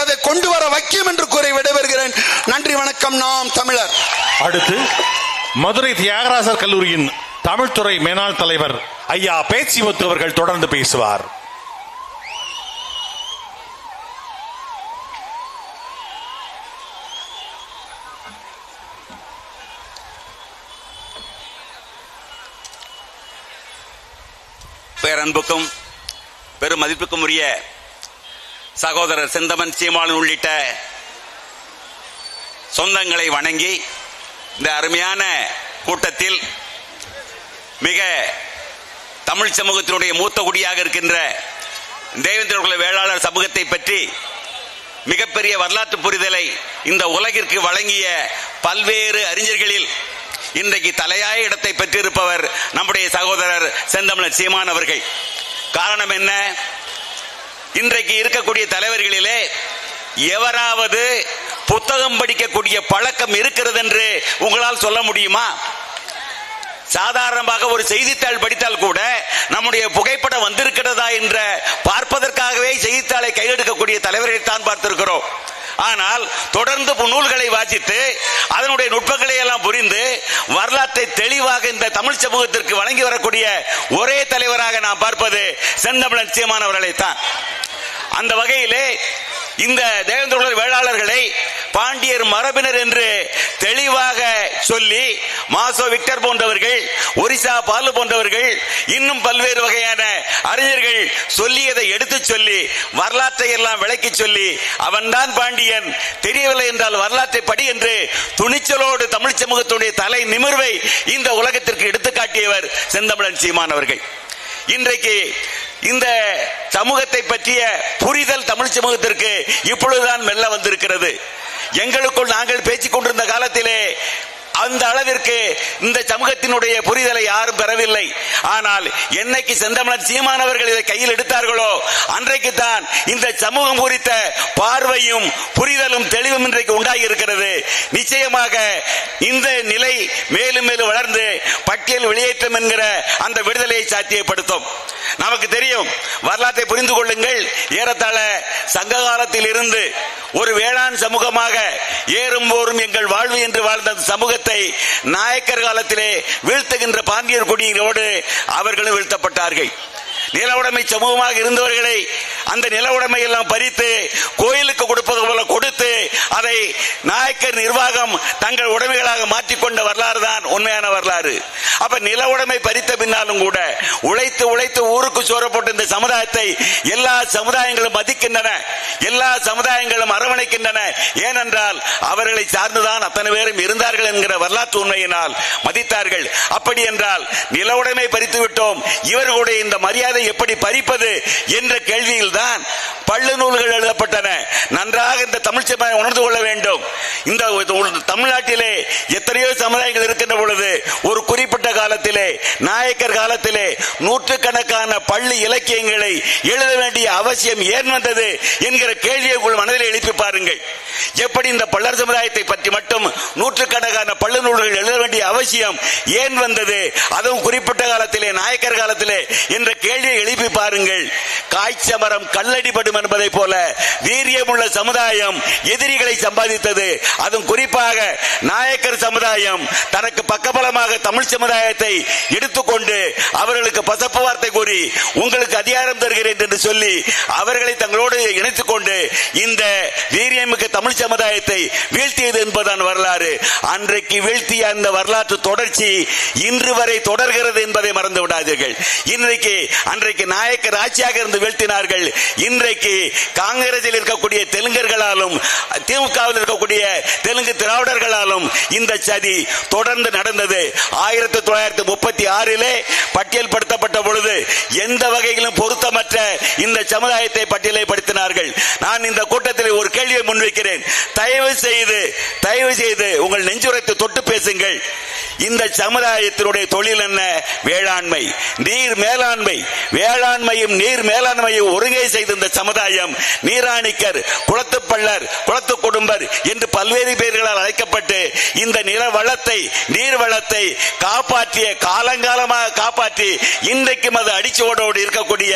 அதை கொண்டு வர வைக்கும் என்று கூறி விடைபெறுகிறேன். நன்றி வணக்கம். நாம் தமிழர். அடுத்து மதுரை தியாகராசர் கல்லூரியின் தமிழ்துறை மேனாள் தலைவர் ஐயா பேச்சிமுத்து அவர்கள் தொடர்ந்து பேசுவார். பேரன்புக்கும் பெரும் மதிப்புக்கும் உரிய சகோதரர் செந்தமன் சீமான் உள்ளிட்ட சொந்தங்களை வணங்கி இந்த அருமையான கூட்டத்தில் மிக தமிழ் சமூகத்தினுடைய மூத்த குடியாக இருக்கின்ற தேவேந்திர வேளாளர் சமூகத்தை பற்றி மிகப்பெரிய வரலாற்று புரிதலை இந்த உலகிற்கு வழங்கிய பல்வேறு அறிஞர்களில் இன்றைக்கு தலையாய இடத்தை பெற்றிருப்பவர் நம்முடைய சகோதரர் செந்தமிழர் சீமான் அவர்கள். காரணம் என்ன? இன்றைக்கு இருக்கக்கூடிய தலைவர்களிலே எவராவது புத்தகம் படிக்கக்கூடிய பழக்கம் இருக்கிறது என்று உங்களால் சொல்ல முடியுமா? சாதாரணமாக ஒரு செய்தித்தாள் படித்தால் கூட நம்முடைய புகைப்படம் வந்திருக்கிறதா என்ற பார்ப்பதற்காகவே செய்தித்தாளை கையெடுக்கக்கூடிய தலைவர்களை தான் பார்த்திருக்கிறோம். ஆனால் தொடர்ந்து நூல்களை வாசித்து அதனுடைய நுட்பங்களை எல்லாம் புரிந்து வரலாற்றை தெளிவாக இந்த தமிழ் சமூகத்திற்கு வழங்கி வரக்கூடிய ஒரே தலைவராக நாம் பார்ப்பது செந்தமிழன் சீமானவர்களை தான் அந்த வகையிலே இந்த தேவேந்திர வேளாளர்களை பாண்டியர் மரபினர் என்று தெளிவாக சொல்லி மாசோ விக்டர் போன்றவர்கள் ஒரிசா பாலு போன்றவர்கள் இன்னும் பல்வேறு வகையான அறிஞர்கள் சொல்லியதை எடுத்து சொல்லி வரலாற்றை எல்லாம் விளக்கி சொல்லி அவன்தான் பாண்டியன். தெரியவில்லை என்றால் வரலாற்றை படி என்று துணிச்சலோடு தமிழ் சமூகத்துடைய தலை நிமிர்வை இந்த உலகத்திற்கு எடுத்துக்காட்டியவர் செந்தமிழன் சீமான் அவர்கள். இன்றைக்கு இந்த சமூகத்தை பற்றிய புரிதல் தமிழ் சமூகத்திற்கு இப்பொழுதுதான் மெல்ல வந்திருக்கிறது. எங்களுக்குள் நாங்கள் பேசிக் கொண்டிருந்த காலத்திலே அந்த அளவிற்கு இந்த சமூகத்தினுடைய புரிதலை யாரும் பெறவில்லை. ஆனால் என்னைக்கு செந்தமிழன் சீமானவர்கள் இதை கையில் எடுத்தார்களோ அன்றைக்கு தான் இந்த சமூகம் குறித்த பார்வையும் புரிதலும் தெளிவும் இன்றைக்கு உண்டாகி இருக்கிறது நிச்சயமாக இந்த நிலை மேலும் மேலும் வளர்ந்து பட்டியல் வெளியேற்றம் என்கிற அந்த விடுதலையை சாத்தியப்படுத்தும். நமக்கு தெரியும். வரலாற்றை புரிந்து கொள்ளுங்கள். ஏறத்தாழ சங்க காலத்தில் இருந்து ஒரு வேளாண் சமூகமாக ஏறும் போரும் எங்கள் வாழ்வு என்று வாழ்ந்த சமூகத்தை நாயக்கர் காலத்திலே வீழ்த்துகின்ற பாண்டியர் குடியினோடு அவர்களும் வீழ்த்தப்பட்டார்கள். நிலவுடைமை சமூகமாக இருந்தவர்களை அந்த நில உடைமை எல்லாம் பறித்து கோயிலுக்கு கொடுப்பது போல கொடுத்து அதை நாயக்கர் நிர்வாகம் தங்கள் உடைமைகளாக மாற்றிக்கொண்ட வரலாறு தான் உண்மையான வரலாறு. அப்ப நில உடைமை பறித்த பின்னாலும் கூட உழைத்து உழைத்து ஊருக்கு சோரப்பட்ட இந்த சமுதாயத்தை எல்லா சமுதாயங்களும் மதிக்கின்றன எல்லா சமுதாயங்களும் அரவணைக்கின்றன. ஏனென்றால் அவர்களை சார்ந்துதான் அத்தனை பேரும் இருந்தார்கள் என்கிற வரலாற்று உண்மையினால் மதித்தார்கள். அப்படி என்றால் நில உடைமை பறித்து விட்டோம் இவர்களுடைய இந்த மரியாதை எப்படி பறிப்பது என்ற கேள்வியில் தான் பள்ளு நூல்கள் எழுதப்பட்டன. நன்றாக இந்த தமிழ் சமுதாயம் உணர்ந்து கொள்ள வேண்டும். இந்த தமிழ்நாட்டிலே எத்தனையோ சமுதாயங்கள் இருக்கின்ற பொழுது ஒரு குறிப்பிட்ட காலத்திலே நாயக்கர் காலத்திலே நூற்றுக்கணக்கான பள்ளி இலக்கியங்களை எழுத வேண்டிய அவசியம் ஏன் வந்தது என்கிற கேள்வியை உங்கள் மனதில் எழுப்பி பாருங்கள். எப்படி இந்த பள்ளர் சமுதாயத்தை பற்றி மட்டும் நூற்றுக்கணக்கான பள்ளு நூல்கள் எழுத வேண்டிய அவசியம் ஏன் வந்தது? அதுவும் குறிப்பிட்ட காலத்திலே நாயக்கர் காலத்திலே என்ற கேள்வியை எழுப்பி பாருங்கள். காய்ச்சமரம் கல்லடிபடும் என்பதை போல வீரியமுள்ள சமுதாயம் எதிரிகளை சம்பாதித்தது. அதுவும் குறிப்பாக நாயக்கர் சமுதாயம் தனக்கு பக்கபலமாக தமிழ் சமுதாயத்தை எடுத்துக்கொண்டு அவர்களுக்கு பசப்பு வார்த்தை கூறி உங்களுக்கு அதிகாரம் தருகிறேன் என்று சொல்லி அவர்களை தங்களோடு இணைத்துக் கொண்டு இந்த வீரியமிக்க தமிழ் சமுதாயத்தை வீழ்த்தியது என்பதுதான் வரலாறு. அன்றைக்கு வீழ்த்திய அந்த வரலாற்று தொடர்ச்சி இன்று வரை தொடர்கிறது என்பதை மறந்து விடாதீர்கள். இன்றைக்கு அன்றைக்கு நாயக்கர் ஆட்சியாக இருந்து வீழ்த்தினார்கள். இன்றைக்கு காங்கிரஸில் இருக்கக்கூடிய தெலுங்கர்களாலும் திமுகவில் இருக்கக்கூடிய தெலுங்கு திராவிடர்களாலும் இந்த சதி தொடர்ந்து நடந்தது. ஆயிரத்தி தொள்ளாயிரத்தி முப்பத்தி ஆறிலே பட்டியல் படுத்தப்பட்ட பொழுது எந்த வகையிலும் பொருத்தமற்ற இந்த சமுதாயத்தை பட்டியலை படுத்தினார்கள் நான் இந்த கூட்டத்தில் ஒரு கேள்வியை முன்வைக்கிறேன். தயவு செய்து தயவு செய்து உங்கள் நெஞ்சுரத்தை தொட்டு பேசுங்கள். இந்த சமுதாயத்தினுடைய தொழில் என்ன? வேளாண்மை. நீர் மேலாண்மை. வேளாண்மையும் நீர் மேலாண்மையும் ஒருங்கே செய்த செய்திருந்த சமுதாயம் நீராணிக்கர் குளத்துப்பள்ளர் குளத்து குடும்பர் என்று பல்வேறு பேர்களால் அழைக்கப்பட்டு இந்த நில வளத்தை நீர் வளத்தை காப்பாற்றிய காலங்காலமாக காப்பாற்றி இன்றைக்கும் அது அடிச்சுவடோடு இருக்கக்கூடிய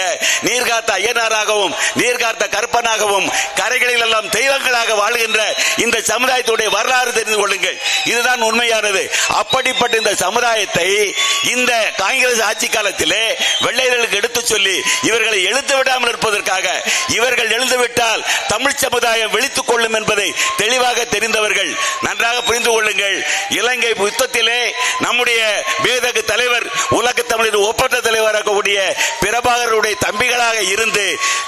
நீர்காத்த ஐயனாராகவும் நீர்காத்த கருப்பனாகவும் கரைகளில் எல்லாம் தெய்வங்களாக வாழ்கின்ற இந்த சமுதாயத்துடைய வரலாறு தெரிந்து கொள்ளுங்கள். இதுதான் உண்மையானது. அப்படிப்பட்ட இந்த சமுதாயத்தை இந்த காங்கிரஸ் ஆட்சி காலத்திலே வெள்ளையர்களுக்கு எடுத்து சொல்லி இவர்களை எழுத்து விடாமல் இருப்பது என்பதற்காக இவர்கள் எழுந்துவிட்டால் தமிழ் சமுதாயம் விழித்துக் கொள்ளும் என்பதை தெளிவாக தெரிந்தவர்கள் நன்றாக புரிந்து கொள்ளுங்கள். இலங்கை யுத்தத்திலே நம்முடைய பேதகு தலைவர் உலக தமிழின் ஒப்பற்ற தலைவராகக்கூடிய பிரபாகருடைய தம்பிகளாக இருந்து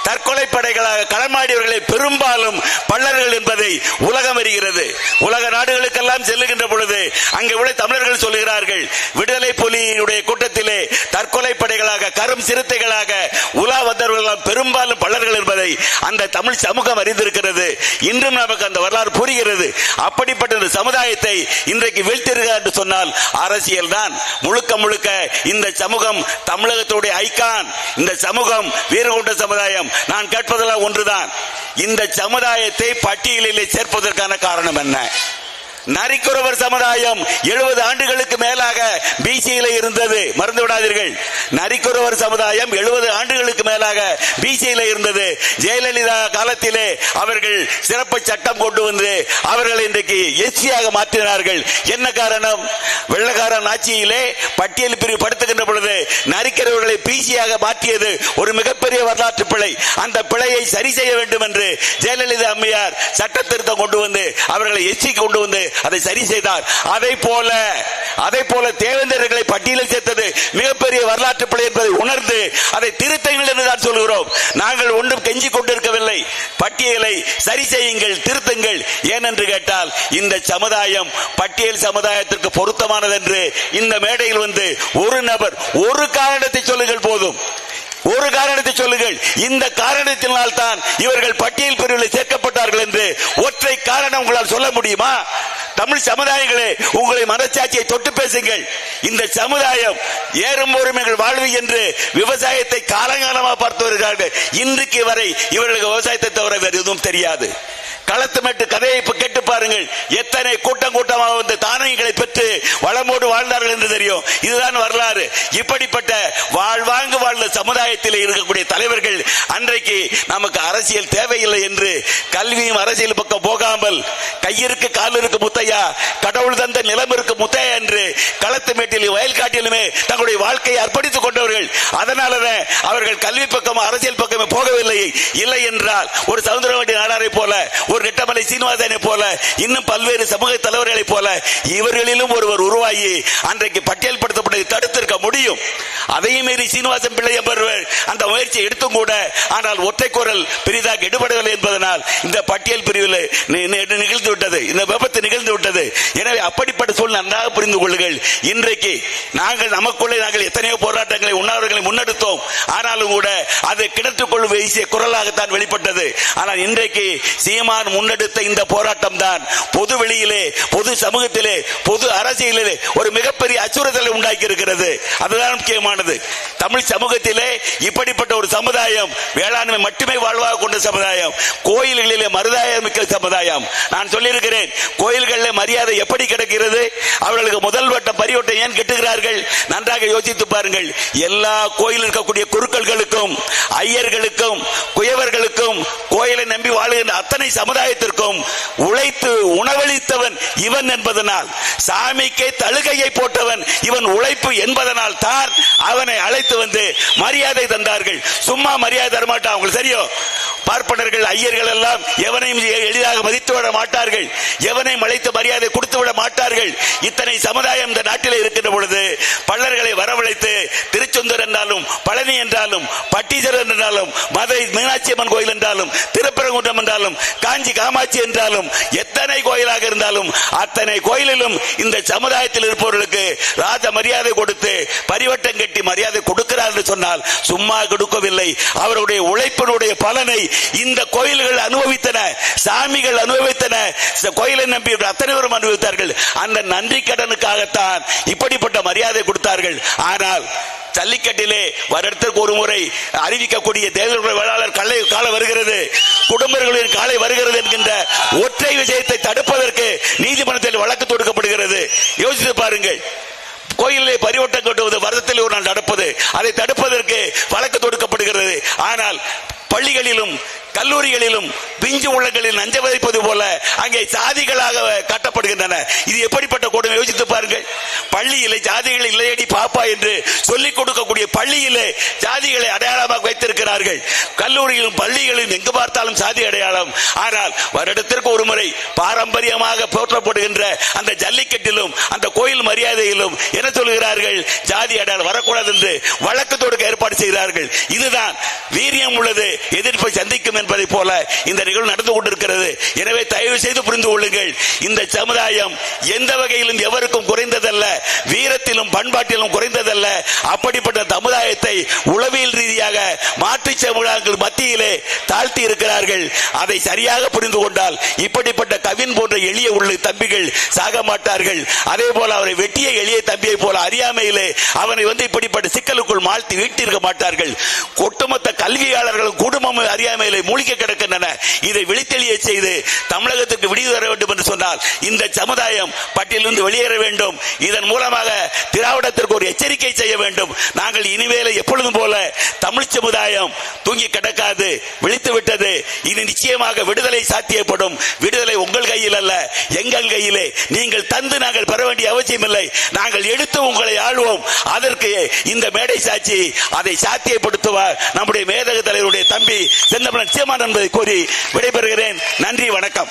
தற்கொலை படைகளாக களமாடியவர்களை பெரும்பாலும் பள்ளர்கள் என்பதை உலகம் அறிகிறது. உலக நாடுகளுக்கெல்லாம் செல்லுகின்ற பொழுது அங்கே உள்ள தமிழர்கள் சொல்லுகிறார்கள் விடுதலை புலியுடைய கூட்டத்திலே தற்கொலை படைகளாக கரும் சிறுத்தைகளாக உலா வந்தவர்கள் பெரும்பாலும் பள்ளர்கள் என்பதை அந்த தமிழ் சமூகம் அறிந்திருக்கிறது. இன்றும் நமக்கு அந்த வரலாறு புரிகிறது. அப்படிப்பட்ட இந்த சமுதாயத்தை இன்றைக்கு வீழ்த்திருக்கிறார் என்று சொன்னால் அரசியல் தான். முழுக்க முழுக்க இந்த சமூகம் தமிழகத்துடைய ஐக்கான். இந்த சமூகம் வீரகுண்ட சமுதாயம். நான் கேட்பதெல்லாம் ஒன்றுதான். இந்த சமுதாயத்தை பட்டியலிலே சேர்ப்பதற்கான காரணம் என்ன? நரிக்குறவர் சமுதாயம் எழுபது ஆண்டுகளுக்கு மேலாக பிசியில இருந்தது. மறந்து விடாதீர்கள். நரிக்குறவர் சமுதாயம் எழுபது ஆண்டுகளுக்கு மேலாக பிசியில இருந்தது. ஜெயலலிதா காலத்திலே அவர்கள் சிறப்பு சட்டம் கொண்டு வந்து அவர்கள் இன்றைக்கு எஸ்சியாக மாற்றினார்கள். என்ன காரணம்? வெள்ளக்காரன் ஆட்சியிலே பட்டியல் பிரிவு படுத்துகின்ற பொழுது நரிக்கிறவர்களை பிசியாக மாற்றியது ஒரு மிகப்பெரிய வரலாற்று பிழை. அந்த பிழையை சரி செய்ய வேண்டும் என்று ஜெயலலிதா அம்மையார் சட்ட திருத்தம் கொண்டு வந்து அவர்களை எஸ்சி கொண்டு வந்து அதை சரி செய்தார். அதை போல அதை போல தேவேந்திரர்களை பட்டியலில் சேர்த்தது மிகப்பெரிய வரலாற்று பிழை என்பதை உணர்ந்து அதை திருத்தங்கள் என்று தான் சொல்கிறோம். நாங்கள் ஒன்றும் கெஞ்சி கொண்டிருக்கவில்லை. பட்டியலை சரி செய்யுங்கள் திருத்துங்கள். ஏனென்று கேட்டால் இந்த சமுதாயம் பட்டியல் சமுதாயத்திற்கு பொருத்தமானது என்று இந்த மேடையில் வந்து ஒரு நபர் ஒரு காரணத்தை சொல்லுங்கள் போதும். ஒரு காரணத்தை சொல்லுங்கள். இந்த காரணத்தினால் தான் இவர்கள் பட்டியல் பிரிவில் சேர்க்கப்பட்டார்கள் என்று ஒற்றை காரணம் உங்களால் சொல்ல முடியுமா? தமிழ் சமுதாயங்களே உங்களை மனச்சாட்சியை தொட்டு பேசுங்கள். இந்த சமுதாயம் ஏறும் ஒரு எங்கள் வாழ்வு என்று விவசாயத்தை காலங்காலமாக பார்த்து வருகிறார்கள். இன்றைக்கு வரை இவர்களுக்கு விவசாயத்தை தவிர வேறு எதுவும் தெரியாது. களத்து மட்டு கதையை கேட்டு பாருங்கள். எத்தனை கூட்டம் கூட்டமாக வந்து தானியங்களை பெற்று வளமோடு வாழ்ந்தார்கள் என்று தெரியும். இதுதான் வரலாறு. இப்படிப்பட்ட வாழ்வாங்கு வாழ்ந்த சமுதாயத்தில் இருக்கக்கூடிய தலைவர்கள் அன்றைக்கு நமக்கு அரசியல் தேவையில்லை என்று கல்வியும் அரசியல் பக்கம் போகாமல் கையிருக்கு கால் இருக்கு முத்தையா கடவுள் தந்த நிலம் இருக்கு முத்தையா என்று களத்து மேட்டிலும் வயல்காட்டிலுமே தங்களுடைய வாழ்க்கையை அர்ப்பணித்துக் கொண்டவர்கள். அதனாலதான் அவர்கள் கல்வி பக்கம் அரசியல் பக்கமே போகவில்லை. இல்லை என்றால் ஒரு சவுந்தரவண்டி நாடாரை போல ஒரு நெட்டமலை சீனிவாசனை போல இன்னும் பல்வேறு சமூக தலைவர்களை போல இவர்களிலும் ஒருவர் உருவாகி அன்றைக்கு பட்டியல் படுத்தப்பட்டதை தடுத்திருக்க முடியும். அதையும் மீறி சீனிவாசன் பிள்ளை என்பவர் அந்த முயற்சியை எடுத்தும் கூட ஆனால் ஒற்றை குரல் பெரிதாக எடுபடவில்லை என்பதனால் இந்த பட்டியல் பிரிவில் நிகழ்ந்து விட்டது. இந்த விபத்து நிகழ்ந்து விட்டது. எனவே அப்படிப்பட்ட சூழ்நிலை நன்றாக புரிந்து கொள்ளுங்கள். இன்றைக்கு நாங்கள் நமக்குள்ளே நாங்கள் எத்தனையோ போராட்டங்களை உண்ணாவிரர்களை முன்னெடுத்தோம். ஆனாலும் கூட அது கிணற்றுக்குள் வீசிய குரலாகத்தான் வெளிப்பட்டது. ஆனால் இன்றைக்கு சீமான் முன்னெடுத்த இந்த போராட்டம் தான் பொது வெளியிலே பொது சமூகத்திலே பொது அரசியலிலே ஒரு மிகப்பெரிய அச்சுறுத்தலை உண்டாக்கி இருக்கிறது அதுதான் முக்கியமானது. தமிழ் சமூகத்திலே இப்படிப்பட்ட ஒரு சமுதாயம் வேளாண்மை மட்டுமே வாழ்வாக கொண்ட சமுதாயம் கோயில்களிலே மருதாயம் மிக்க சமுதாயம். நான் சொல்லியிருக்கிறேன் கோயில்களில் மரியாதை எப்படி கிடைக்கிறது? அவர்களுக்கு முதல் வட்ட பரிவட்டம் ஏன் கெட்டுகிறார்கள்? நன்றாக யோசித்து பாருங்கள். எல்லா கோயில் இருக்கக்கூடிய குருக்கள்களுக்கும் ஐயர்களுக்கும் குயவர்களுக்கும் கோயிலை நம்பி வாழுகின்ற அத்தனை சமுதாயத்திற்கும் உழைத்து உணவளித்தவன் இவன் என்பதனால் சாமிக்கே தழுகையை போட்டவன் இவன் உழைப்பு என்பதனால் தான் அவனை அழைத்து வந்து மரியாதை தந்தார்கள். சும்மா மரியாதை தரமாட்டான். அவங்களுக்கு தெரியும்? பார்ப்பனர்கள் ஐயர்கள் எல்லாம் எவனையும் எளிதாக மதித்து விட மாட்டார்கள் எவனையும் அழைத்து மரியாதை கொடுத்து விட மாட்டார்கள் இத்தனை சமுதாயம் இந்த நாட்டில் இருக்கின்ற பொழுது பள்ளர்களை வரவழைத்து திருச்செந்தூர் என்றாலும் பழனி என்றாலும் பட்டீஸ்வரர் என்றாலும் மதுரை மீனாட்சி அம்மன் கோயில் என்றாலும் திருப்பரங்குன்றம் என்றாலும் காஞ்சி காமாட்சி என்றாலும் எத்தனை கோயிலாக இருந்தாலும் அத்தனை கோயிலிலும் இந்த சமுதாயத்தில் இருப்பவர்களுக்கு ராஜ மரியாதை கொடுத்து பரிவட்டம் கட்டி மரியாதை கொடுக்கிறார் என்று சொன்னால் சும்மா கொடுக்கவில்லை. அவருடைய உழைப்பினுடைய பலனை இந்த கோயில்கள் அனுபவித்தன சாமிகள் அனுபவித்தன. கோயிலை நம்பி அத்தனை பேரும் அனுபவித்தார்கள். அந்த நன்றி கடனுக்காகத்தான் இப்படிப்பட்ட மரியாதை கொடுத்தார்கள். ஆனால் ஜல்லிக்கட்டிலே வருடத்திற்கு ஒரு முறை அறிவிக்கக்கூடிய தேர்தல் வேளாளர் கலை காலம் வருகிறது. குடும்பங்களின் காலை வருகிறது என்கின்ற ஒற்றை விஷயத்தை தடுப்பதற்கு நீதிமன்றத்தில் வழக்கு தொடுக்கப்படுகிறது. யோசித்து பாருங்கள். கோயிலே பரிவட்டம் கட்டுவது வருடத்தில் ஒரு நாள் நடப்பது அதை தடுப்பதற்கு வழக்கு தொடுக்கப்படுகிறது. ஆனால் பள்ளிகளிலும் கல்லூரிகளிலும் பிஞ்சு உள்ளங்களில் நஞ்ச விதைப்பது போல அங்கே சாதிகளாக கட்டப்படுகின்றன. இது எப்படிப்பட்ட கொடுமை? யோசித்து பாருங்கள். பள்ளியிலே ஜாதிகளை இல்லையடி பாப்பா என்று சொல்லிக் கொடுக்கக்கூடிய பள்ளியிலே ஜாதிகளை அடையாளமாக வைத்திருக்கிறார்கள். கல்லூரியிலும் பள்ளிகளிலும் எங்கு பார்த்தாலும் சாதி அடையாளம். ஆனால் வருடத்திற்கு ஒரு முறை பாரம்பரியமாக போற்றப்படுகின்ற அந்த ஜல்லிக்கட்டிலும் அந்த கோயில் மரியாதையிலும் என்ன சொல்கிறார்கள்? ஜாதி அடையாளம் வரக்கூடாது என்று வழக்கு தொடுக்க ஏற்பாடு செய்கிறார்கள். இதுதான் வீரியம் உள்ளது எதிர்ப்பை சந்திக்கும் என்பதை போல இந்த நிகழ்வு நடந்து கொண்டிருக்கிறது. எனவே தயவு செய்து புரிந்து கொள்ளுங்கள் இந்த சமுதாயம் எந்த வகையிலும் எவருக்கும் குறைந்ததல்ல வீரத்திலும் பண்பாட்டிலும் குறைந்ததல்ல. அப்படிப்பட்ட சமுதாயத்தை உளவியல் ரீதியாக மாற்று சமுதாயங்கள் மத்தியிலே தாழ்த்தி இருக்கிறார்கள். அதை சரியாக புரிந்து கொண்டால் இப்படிப்பட்ட கவின் போன்ற எளிய உள்ள தம்பிகள் சாக மாட்டார்கள். அதே போல அவரை வெட்டிய எளிய தம்பியை போல அறியாமையிலே அவனை வந்து இப்படிப்பட்ட சிக்கலுக்குள் மாழ்த்தி வீட்டிருக்க மாட்டார்கள். ஒட்டுமொத்த கல்வியாளர்களும் குடும்பமும் அறியாமையிலே மூழ்கி கிடக்கின்றன. இதை விழித்தெளிய செய்து தமிழகத்திற்கு விடிவு தர வேண்டும் என்று சொன்னால் இந்த சமுதாயம் பட்டியலிருந்து வெளியேற வேண்டும். இதன் மூலமாக திராவிடத்திற்கு ஒரு எச்சரிக்கை செய்ய வேண்டும். நாங்கள் இனிமேல எப்பொழுதும் போல தமிழ் சமுதாயம் தூங்கி கிடக்காது விழித்து விட்டது. இது நிச்சயமாக விடுதலை சாத்தியப்படும். விடுதலை உங்கள் கையில் அல்ல எங்கள் கையிலே. நீங்கள் தந்து நாங்கள் பெற வேண்டிய அவசியம் இல்லை நாங்கள் எடுத்து உங்களை ஆழ்வோம் அதற்கு இந்த மேடை சாட்சி அதை சாத்தியப்படுத்துவார். நம்முடைய மேதக தலைவருடைய தம்பி செந்தமிழன் சீமான் என்பதை கூறி விடைபெறுகிறேன். நன்றி வணக்கம்.